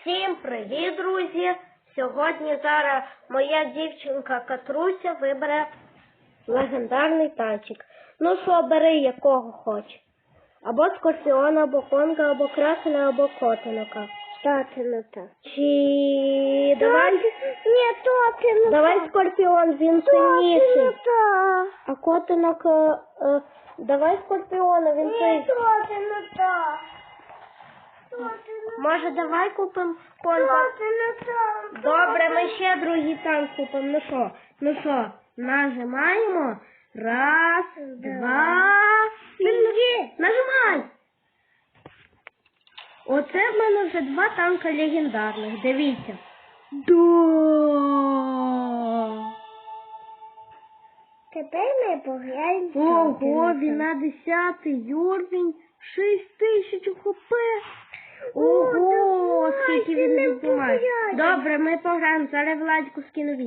Всім привіт, друзі! Сьогодні зараз моя дівчинка Катруся вибере легендарний танчик. Ну що, бери якого хоч. Або скорпіона, або конга, або красена, або котинка. Татинота. Чи давай. Ні, татинота. Давай скорпіон, він сильніший. А котинок. е, е, Давай скорпіона, він Ні, цей. татинота. Може, давай купимо конга? Добре, ми ще другий танк купимо. Ну що? Ну що, нажимаємо. Раз, два. Нажимай. Оце в мене вже два танка легендарних. Дивіться. Да. Тепер ми пограємо. Ого, він на 10 уровень, 6 тисяч хп. Ого, скільки він пограй. Добре, ми пограємо. Зараз Владику скину відео.